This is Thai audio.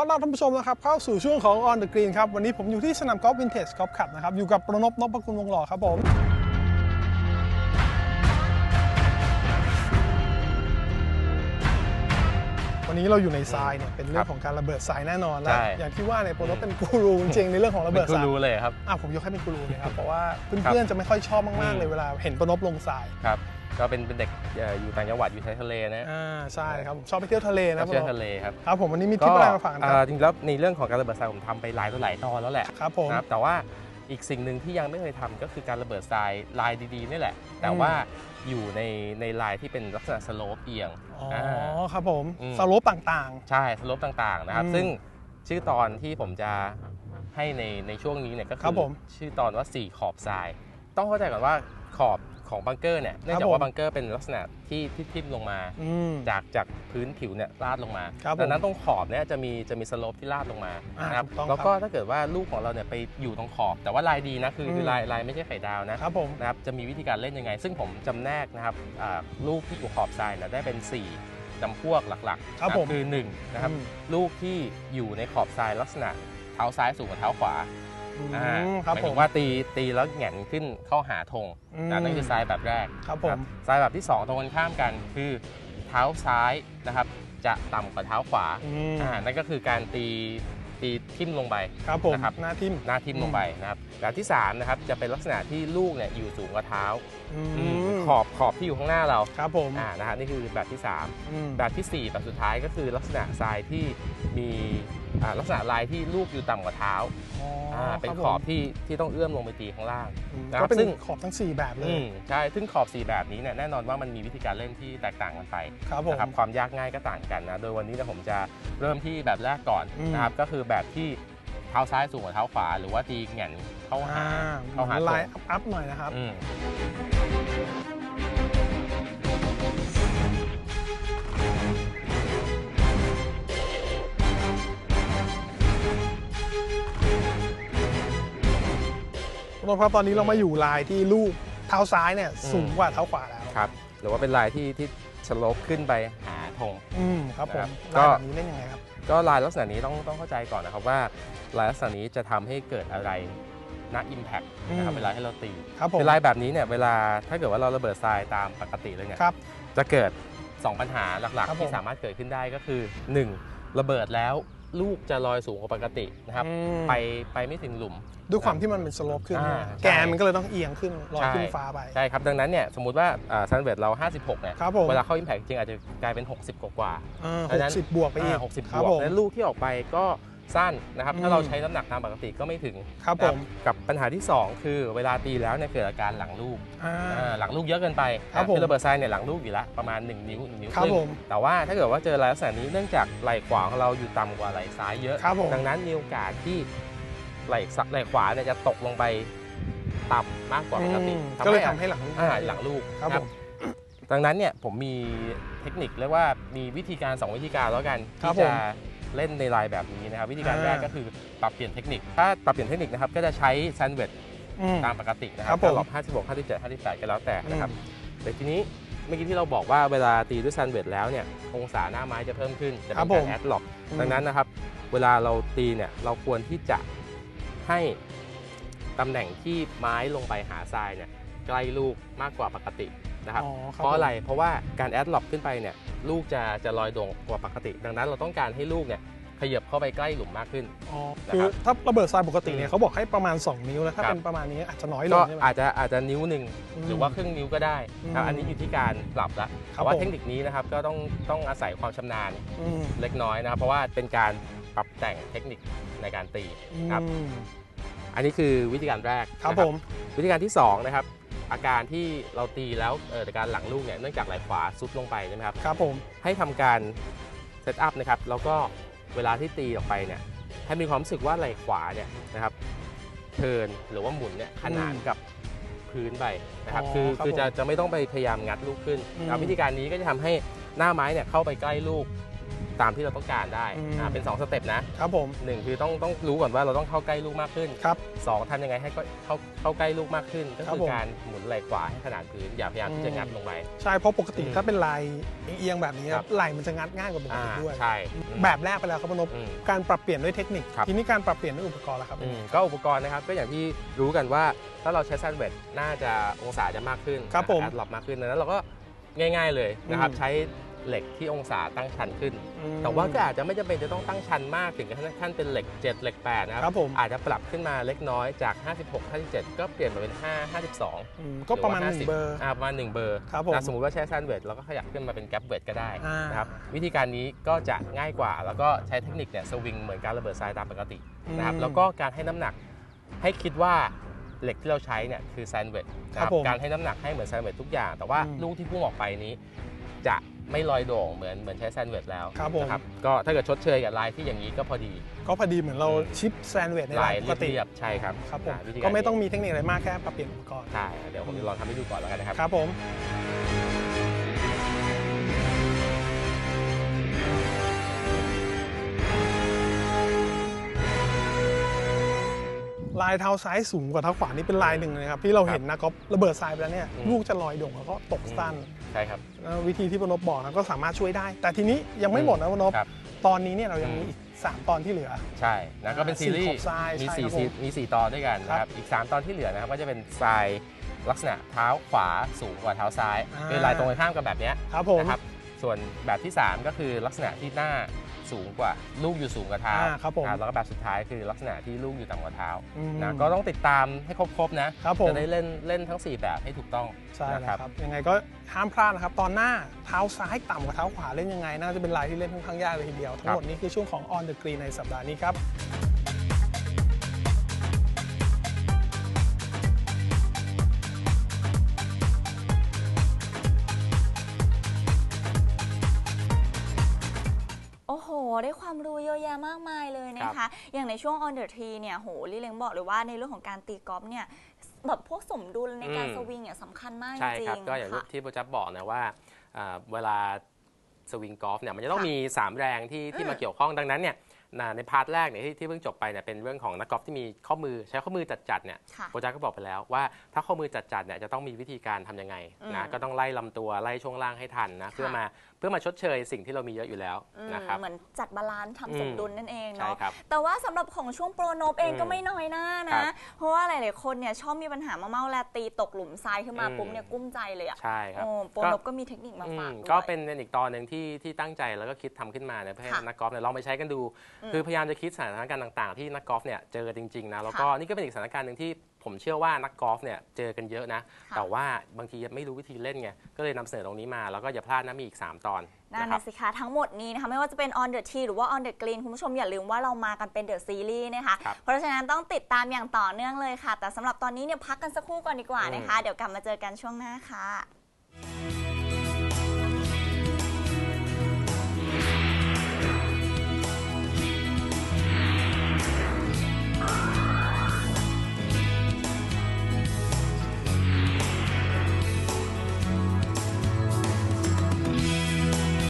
ต้อนรับท่านผู้ชมนะครับเข้าสู่ช่วงของ On the Green ครับวันนี้ผมอยู่ที่สนามกอล์ฟวินเทจกอล์ฟคลับนะครับอยู่กับประนพนพคุณวงหล่อครับผมวันนี้เราอยู่ในทรายเนี่ยเป็นเรื่องของการระเบิดทรายแน่นอนและใช่ อย่างที่ว่าเนี่ยประนพเป็นกูรูจริงๆในเรื่องของระเป็เบินดกูทรายรู้เลยครับ อะผมยกให้เป็นกูรูเลยครับเพราะว่าครัเพื่อนบๆจะไม่ค่อยชอบมากๆเลยอืมเวลาเห็นประนพลงทราย ครับ ก็เป็นเป็นเด็กเอ่ออยู่ต่างจังหวัดอยู่ชายทะเลนะอ่าใช่ครับผมชอบไปเที่ยวทะเลชนะอบปเที่ยระนพวทะเลครับครับผมวันนี้มีทริปอะไรมาฝากกันคเอ่รัอบจริงๆแล้วในเรื่องของการระเบิดทรายผมทำไปหลายต่อหลายตอนแล้วแหละครับผม นะครับแต่ว่าอีกสิ่งหนึ่งที่ยังไม่เคยทำก็คือการระเบิดทรายลายดีๆนี่แหละ แต่ว่าอยู่ในในลายที่เป็นลักษณะสโลปเอียงอ๋ออ่าครับผมอืม สโลปต่าง ใช่สโลปต่างๆนะครับ อืมซึ่งชื่อตอนที่ผมจะให้ในในช่วงนี้เนี่ยก็ครัคืบอผม ชื่อตอนว่า4ขอบทราย ต้องเข้าใจก่อนว่าขอบ ของบังเกอร์เนี่ยเนื่องครัจาบกผมว่าบังเกอร์เป็นลักษณะที่ที่ทิ่มลงมาๆอืมจากจากพื้นผิวเนี่ยลาดลงมาครับผมดังนั้นตรงขอบเนี่ยจะมีจะมีสโลปที่ลาดลงมาอ่านะครับถูกต้องแล้วก็ครับถ้าเกิดว่าลูกของเราเนี่ยไปอยู่ตรงขอบ แต่ว่าลายดีนะคือคือมลายลายไม่ใช่ไข่ดาวนะครับผมนะครับจะมีวิธีการเล่นยังไง ซึ่งผมจำแนกนะครับอ่าลูกที่อยู่ขอบทรายเนี่ยได้เป็น 4จำพวกหลักๆครับนะผมคือ1นะครับอืมลูกที่อยู่ในขอบทรายลักษณะเท้าซ้ายสูงกว่าเท้าขวา อืมอ่าครับหมายผถึม งว่าตีตีแล้วแหงนขึ้นเข้าหาธงอืม นะนั่นคือทรายแบบแรกครับผมทรายแบบที่2ตรงกันข้ามกัน คือเท้าซ้ายนะครับ จะต่ำกว่าเท้าขวาอืมอ่านั่นก็คือการตีตีทิ่มลงไป ครับผมนะครับ หน้าทิมหน้าทิ่มลงไปนะครับแบบที่3นะครับจะเป็นลักษณะที่ลูกเนี่ยอยู่สูงกว่าเท้าอือืมมขอบขอบที่อยู่ข้างหน้าเราครับผมอ่านะฮะนี่คือแบบที่อืม3แบบทีสี่4แบบสุดท้ายก็คือลักษณะทรายที่มีอ่า ลักษณะลายที่ลูกอยู่ต่ำกว่าเท้าอ๋ออ่าเป็นครับขอบผมที่ที่ต้องเอื้อมลงไปตีข้างล่างอืมนะครับก็เป็นซึ่งขอบทั้ง 4 แบบเลอืยมใช่ซึ่งขอบ 4 แบบนี้เนี่ยแน่นอนว่ามันมีวิธีการเล่นที่แตกต่างกันไปครับผมนะครับความยากง่ายก็ต่างกันนะโดยวันนี้เนยผมจะเริ่มที่แบบแรกก่อนอืมนะครับก็คือแบบที่เท้าซ้ายสูงกว่าเท้าขวา หรือว่าตีแหง่นเข้าหาอ่าเข้าหาเหมือนลายตรงอัพๆหน่อยนะครับ อืมรถครับตอนนี้เรามาอยู่ลายที่ลูกเท้าซ้ายเนี่ยอืมสูงกว่าเท้าขวาแล้วครับ หรือว่าเป็นลายที่ที่สโลปขึ้นไปหาธงอืมครับผมครับลายก็แบบนี้เล่นยังไงครับ ก็ลายลักษณะนี้ต้องต้องเข้าใจก่อนนะครับว่าลายลักษณะนี้จะทำให้เกิดอะไรณ Impact นะครับอืมเวลาให้เราตีครับผมเป็นลายแบบนี้เนี่ยเวลาถ้าเกิดว่าเราระเบิดทรายตามปกติเลยเนี่ยครับจะเกิด 2 ปัญหาหลักครับๆผมที่สามารถเกิดขึ้นได้ก็คือ 1. ระเบิดแล้ว ลูกจะลอยสูงกว่าปกตินะครับ อืม ไปไปไม่ถึงหลุม ด้วยความที่มันเป็นสโลปขึ้นอ่าใช่ไหมใช่แกนมันก็เลยต้องเอียงขึ้นลอยใช่ขึ้นฟ้าไป ใช่ครับ ดังนั้นเนี่ยสมมุติว่าซันเวทเรา 56เนี่ยครับผม เวลาเข้า Impact จริงอาจจะกลายเป็น 60 กว่ากว่าอ่าดังนั้น60บวกไปอีกอ่า60บครับวกผม แล้วลูกที่ออกไปก็ สั้นนะครับอืมถ้าเราใช้น้ำหนักตามปกติก็ไม่ถึงครับนะผมกับปัญหาที่ 2 คือเวลาตีแล้วเนี่ยเกิดอาการหลังลูกอ่าอ่าหลังลูกเยอะเกินไปครับนะผมคือระเบิดทรายเนี่ยหลังลูกอยู่แล้วประมาณ 1 นิ้ว1นิ้วครับครึ่งผมแต่ว่าถ้าเกิดว่าเจอลายลักษณะนี้เนื่องจากไหล่ขวาของเราอยู่ต่ำกว่าไหล่ซ้ายเยอะครับผมดังนั้นมีโอกาสที่ไหล่ซ้ายไหล่ขวาเนี่ยจะตกลงไปต่ำมากกว่าปกติอืมก็เลยทำให้หลังอ่าหลังลูกครับนะผม ดังนั้นเนี่ยผมมีเทคนิคเรียกว่ามีวิธีการ 2 วิธีการแล้วกันครับที่ผมจะเล่นในลายแบบนี้นะครับวิธีการอ่าแรกก็คือปรับเปลี่ยนเทคนิค ถ้าปรับเปลี่ยนเทคนิคนะครับก็จะใช้แซนด์วิชอืมตามปกตินะคครัรับบผมหลบ56 57 58ก็แล้วแต่นะครับอืมแต่ทีนี้เมื่อกี้ที่เราบอกว่าเวลาตีด้วยแซนด์วิชแล้วเนี่ยองศาหน้าไม้จะเพิ่มขึ้นจะครัเป็บนผมการแอดล็อกอืมดังนั้นนะครับ เวลาเราตีเนี่ยเราควรที่จะให้ตำแหน่งที่ไม้ลงไปหาทรายเนี่ยใกล้ลูกมากกว่าปกติ นะครับ อ๋อคบเพราะอะไรเพราะว่าการแอดล็อกขึ้นไปเนี่ยลูกจะจะลอยโด่งกว่าปกติ ดังนั้นเราต้องการให้ลูกเนี่ยขยับเข้าไปใกล้หลุมมากขึ้น อ๋อนะครับคือถ้าระเบิดทรายปกติเนี่อืยมเขาบอกให้ประมาณ 2 นิ้วแล้วถ้าครับ เป็นประมาณนี้อาจจะน้อยลก็งใช่ไหม อาจจะอาจจะนิ้วหนึ่งอืมหรือว่าครึ่งนิ้วก็ได้ครับอืมอันนี้อยู่ที่การปรับละครับแต่ว่าผม เทคนิคนี้นะครับก็ต้องต้องอาศัยความชำนาญอืมเล็กน้อยนะครับ เพราะว่าเป็นการปรับแต่งเทคนิคในการตี ครับ อืมอันนี้คือวิธีการแรกครับนะผม วิธีการที่สองนะครับ อาการที่เราตีแล้วเออแต่การหลังลูกเนี่ยเนื่องจากไหล่ขวาซุดลงไปใช่ไหมครับ ครับผม ให้ทำการเซตอัพนะครับ แล้วก็เวลาที่ตีออกไปเนี่ย ให้มีความรู้สึกว่าไหล่ขวาเนี่ยนะครับเทิร์นหรือว่าหมุนเนี่ยขนานกับพื้นไปนะครับ อ๋อคือครับคือจะผมจะไม่ต้องไปพยายามงัดลูกขึ้นอืมนะครับวิธีการนี้ก็จะทำให้หน้าไม้เนี่ยเข้าไปใกล้ลูก ตามที่เราต้องการได้อืม อ่าเป็น2สเต็ปนะครับผม หนึ่งคือต้องต้องรู้ก่อนว่าเราต้องเข้าใกล้ลูกมากขึ้นครับสองทำยังไงให้ก็เข้าเข้าใกล้ลูกมากขึ้น ก็ครับคือผม การหมุนไหล่ขวาให้ขนาดพื้นอย่าพยายามที่จะอืมงัดลงไป ใช่เพราะปกติอืมถ้าเป็นลายเอียงๆแบบนี้คครัรับบไหล่มันจะงัดง่ายกว่าปกอ่าติด้วย ใช่อืมแบบแรกไปแล้วครับพนพอืม การปรับเปลี่ยนด้วยเทคนิค ครับ ทีนี้การปรับเปลี่ยนด้วยอุปกรณ์แล้วครับ อืมก็อุปกรณ์นะครับก็อย่างที่รู้กันว่าถ้าเราใช้แซนด์วิชน่าจะองศาจะมากขึ้นครับผมแอดหลบมากขึ้นดังนั้นเราก็ง่าย ๆเลยนะครับอืมใช้ เหล็กที่องศาตั้งชันขึ้นอืมแต่ว่าก็อาจจะไม่จำเป็นจะต้องตั้งชันมากถึงขั้นขั้นเป็นเหล็ก 7 เหล็ก8นะครับครับผมอาจจะปรับขึ้นมาเล็กน้อยจาก 56 57 ก็เปลี่ยนมาเป็น 5 52อืมก็ประมาณหหอว่นึ่งเบอร์50าประมาณ1เบอร์ครับผมนะสมมุติว่าใช้แซนด์วิชเราก็ขยับขึ้นมาเป็นแกปเวทก็ได้อ่านนะครับวิธีการนี้ก็จะง่ายกว่า แล้วก็ใช้เทคนิคเนี่ยสวิงเหมือนการระเบิดทรายตามปกตินะครับอืมแล้วก็การให้น้ำหนักให้คิดว่าเหล็กที่เราใช้เนี่ยคือแซนด์วิชนะคครัรับบผมการให้น้ำหนักให้เหมือนแซนด์วิชทุกอย่าง แต่ว่าอืมลูกที่พุ่งออกไปนี้จะ ไม่ลอยโด่งเหมือนเหมือนใช้แซนด์วิชแล้วครับผม นะครับก็ถ้าเกิดชดเชยกับลายที่อย่างนี้ก็พอดีก็พอดีเหมือนเราอืมชิปแซนด์วิชในลาลายยปกติเรียบๆใช่ครับครับผม อ่าวิธีารก็ไม่ต้องนี้มีเทคนิคอะไรมากแค่ปรับเปลี่ยนอุปกรณ์ ใช่เดี๋ยวผมจะลองทำให้ดูก่อนแล้วกันนะครับ ครับผม ลายเท้าซ้ายสูงกว่าเท้าขวานี่เป็นลายหนึ่งเลยครับที่เราเห็นนะก๊อฟระเบิดทรายไปแล้วเนี่ยอืมลูกจะลอยโด่งแล้วก็ตกสั้นใช่ครับนะวิธีที่พนพบอกนะก็สามารถช่วยได้ แต่ทีนี้ยังไม่หมดนะพนพครับตอนนี้เนี่ยเรายังมีอืมอีก 3 ตอนที่เหลือ ใช่นะก็เป็นซีรีสี่ขส์อบทรายมีใช่สี่ครับผมซีมีสี่ตอนด้วยกันนะคครัรับบอีก 3 ตอนที่เหลือนะครับก็จะเป็นทรายลักษณะเท้าขวาสูงกว่าเท้าซ้ายอ่าเป็นลายตรงกันข้ามกับแบบเนี้ยครับผมนะครับส่วนแบบที่ 3 ก็คือลักษณะที่หน้า สูงกว่าลูกอยู่สูงกว่าเท้าอ่าครับผมอ่าแล้วก็แบบสุดท้ายคือลักษณะที่ลูกอยู่ต่ำกว่าเท้าอืมนะก็ต้องติดตามให้ครบๆนะครับผม จะได้เล่นเล่นทั้ง 4 แบบให้ถูกต้องใช่นะแล้วครับครับ ยังไงก็ห้ามพลาดนะครับ ตอนหน้าเท้าซ้ายต่ำกว่าเท้าขวาเล่นยังไง น่าจะเป็นลายที่เล่นค่อนข้างยากเลยทีเดียว ทั้งหมดนี้คือช่วงของ On the Green ในสัปดาห์นี้ครับ ได้ความรู้เยอะแยะมากมายเลยนะคะ อย่างในช่วง on the tree เนี่ยโหลิเล้งบอกเลยว่าในเรื่องของการตีกอล์ฟเนี่ยแบบพวกสมดุลในการอืม สวิงเนี่ยสำคัญมากจใช่ริครับงก็อย่างค่ะ ที่โปรจับบอกนะว่าอ่าเวลาสวิงกอล์ฟเนี่ยมันจะต้องค่ะมี 3 แรงที่ที่อืม มาเกี่ยวข้องดังนั้นเนี่ยนะ ในพาร์ทแรกเนี่ยที่ที่เพิ่งจบไปเนี่ยเป็นเรื่องของนักกอล์ฟที่มีข้อมือใช้ข้อมือจัดๆเนี่ยค่ะโปรจักก็บอกไปแล้วว่าถ้าข้อมือจัดๆเนี่ยจะต้องมีวิธีการทำยังไงอืมนะก็ต้องไล่ลำตัวไล่ช่วงล่างให้ทันนะค่ะเพื่อมาเพื่อมาชดเชยสิ่งที่เรามีเยอะอยู่แล้วอืมนะครับเหมือนจัดบาลานซ์อืทำมสมดุลนั่นเองใช่เนาะครับแต่ว่าสำหรับของช่วงโปรโนบเองอืมก็ไม่น้อยหน้าครันะบเพราะว่าหลายๆคนเนี่ยชอบมีปัญหามาเมาแลาตีตกหลุมทรายขึ้นมาอืมปุ๊บเนี่ยกุ้มใจเลยอะใช่ครับโอ้โปรก็โนบก็มีเทคนิคมาอืฝากมด้วยก็เป็นอีกตอนหนึ่งที่ที่ตั้งใจแล้วก็คิดทำขึ้นมาเนี่ยเพื่อให้ค่ะนักกอล์ฟเนี่ยลองไปใช้กันดูอืมคือพยายามจะคิดสถานการณ์ต่าง ๆ ที่นักกอล์ฟเนี่ยเจอจริงๆนะแล้วก็นี่ก็เป็นอีกสถานการณ์หนึ่งที่ผมเชื่อว่านักกอล์ฟเนี่ยเจอกันเยอะนะค่ะแต่ว่าบางทีไม่รู้วิธีเล่นไงก็เลยนำเสนอตรงนี้มา แล้วก็อย่าพลาดนะมีอีก 3 ตอนนั่นนะครันะบสิคะทั้งหมดนี้นะคะไม่ว่าจะเป็น on the tee หรือว่า on the green คุณผู้ชมอย่าลืมว่าเรามากันเป็น the series นะคะครับเพราะฉะนั้นต้องติดตามอย่างต่อเนื่องเลยค่ะ แต่สำหรับตอนนี้เนี่ยพักกันสักครู่ก่อนดีกว่านะคะ เดี๋ยวกลับมาเจอกันช่วงหน้าค่ะ